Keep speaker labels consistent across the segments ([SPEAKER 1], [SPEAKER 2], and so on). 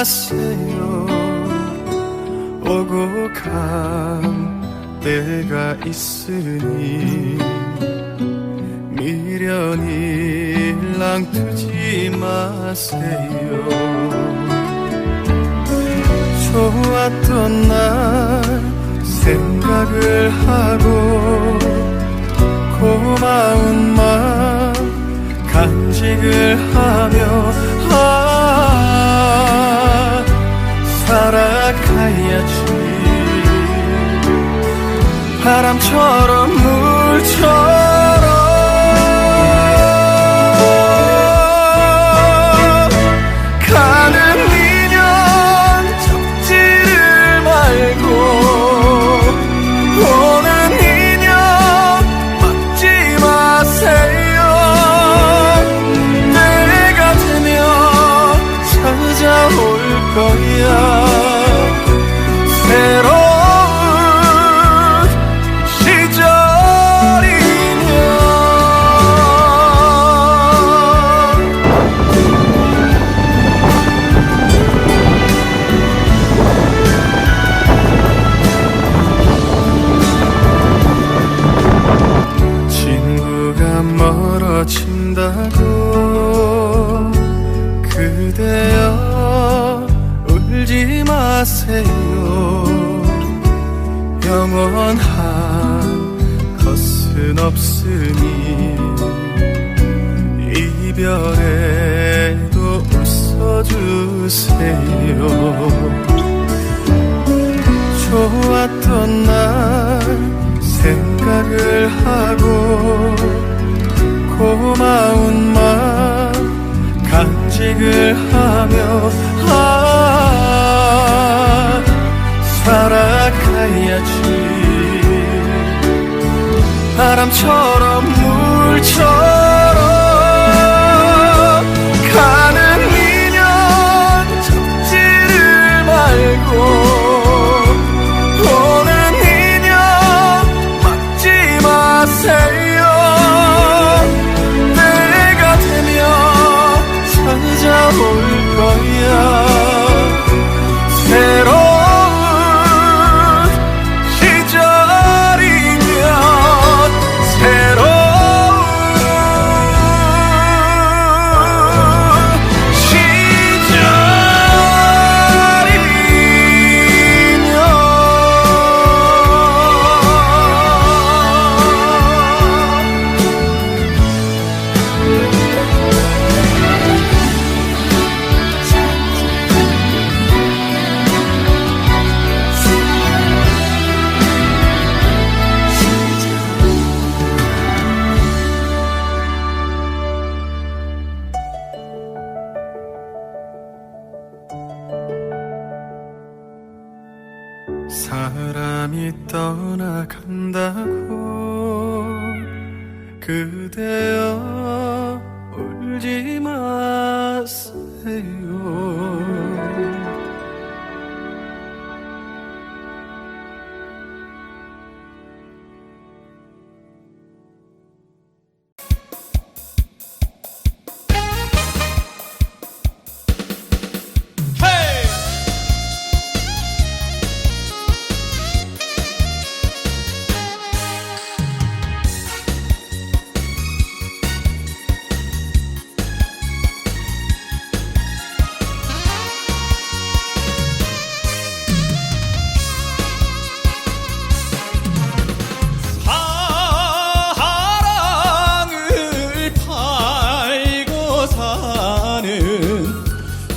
[SPEAKER 1] 마세요. 오고 간 때가 있으니 미련이 랑투지 마세요. 좋았던 날 생각을 하고 고마운 마 이별에도 웃어주세요. 좋았던 날 생각을 하고 고마운 마음 간직을 하며 아 살아가야지. 바람처럼 물처럼 그대여 울지 마세요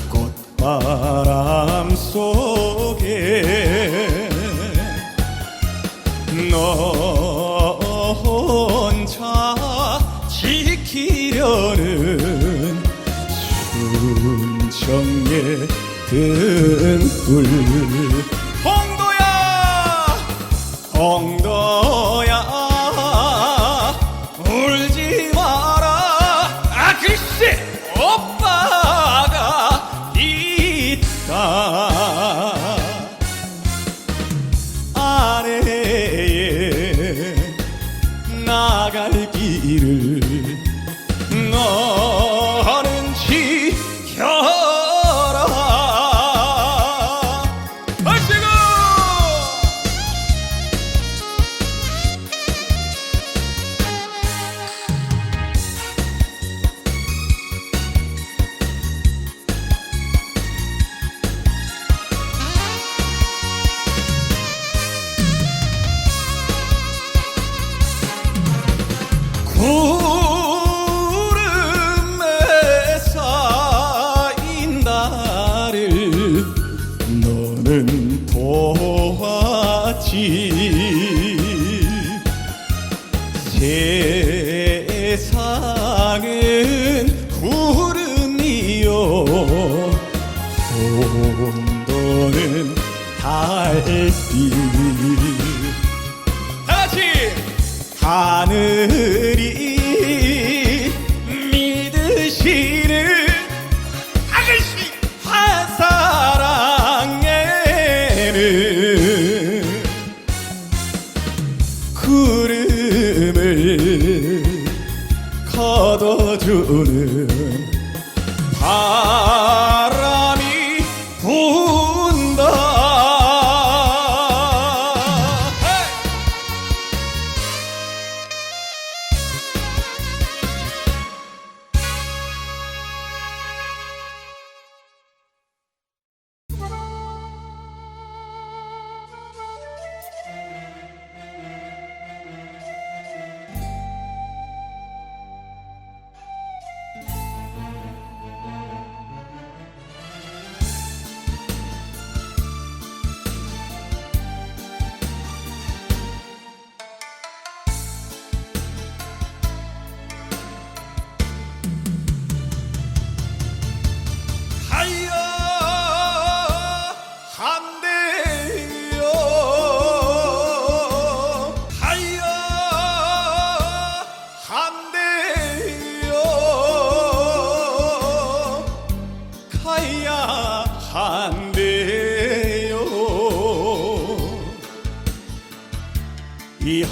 [SPEAKER 2] 꽃바람 속에 너 혼자 지키려는 순정에 든불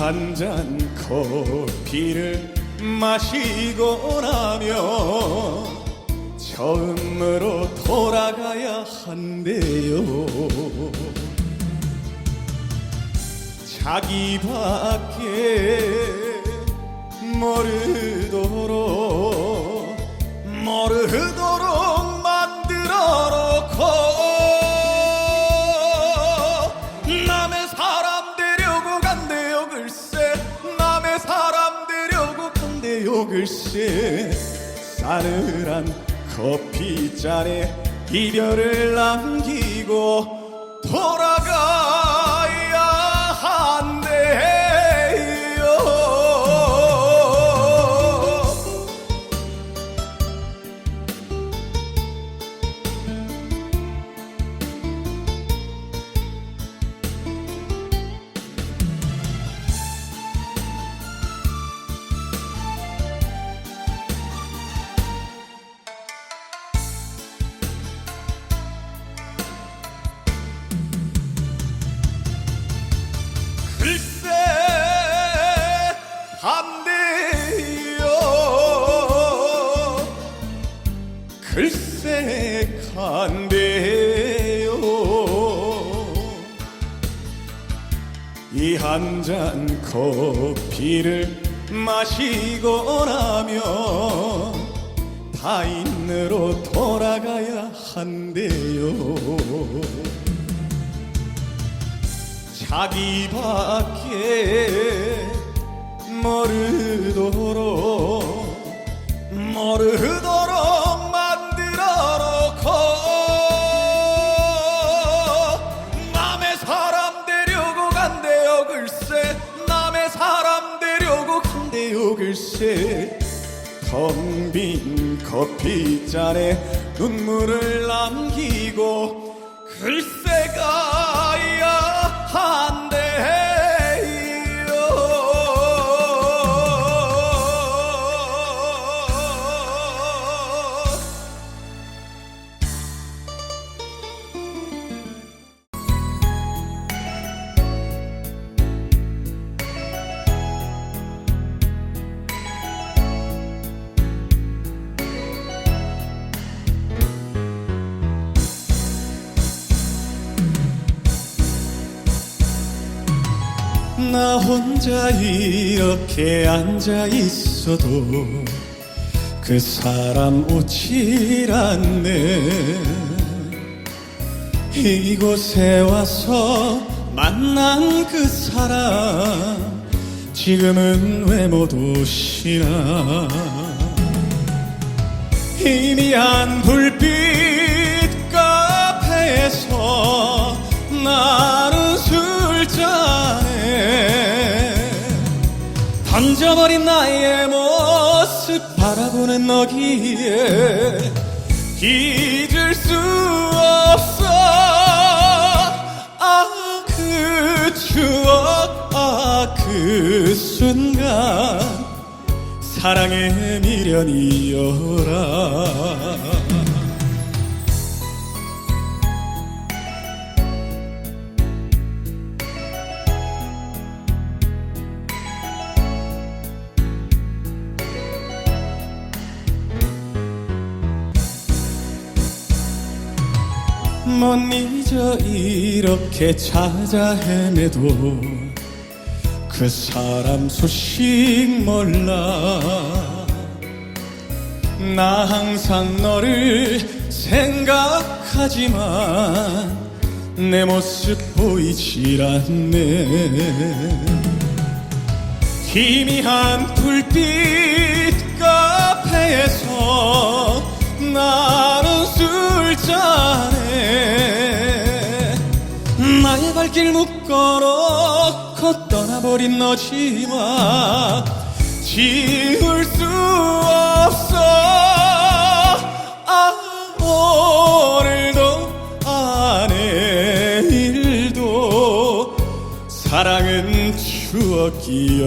[SPEAKER 2] 한 잔 커피를 마시고 나면 처음으로 돌아가야 한대요. 자기밖에 모르도록 모르도록 만들어 놓고 글쎄 싸늘한 커피잔에 이별을 남기고 돌아가 이한잔 커피를 마시고 나면 타인으로 돌아가야 한대요. 자기밖에 모르도록 모르도록 글쎄 텅 빈 커피잔에 눈물을 남기고 글쎄 가 나 혼자 이렇게 앉아 있어도 그 사람 오질 않네. 이곳에 와서 만난 그 사람 지금은 왜 못 오시나 희미한 불빛 바라보는 너기에 잊을 수 없어. 아 그 추억 아 그 순간 사랑의 미련이여라 못 잊어 이렇게 찾아 헤매도 그 사람 소식 몰라. 나 항상 너를 생각하지만 내 모습 보이질 않네. 희미한 불빛 카페에서 나는 술잔에 나의 발길 묶어놓고 떠나버린 너지만 지울 수 없어. 아 오늘도 아 내일도 사랑은 추억이여라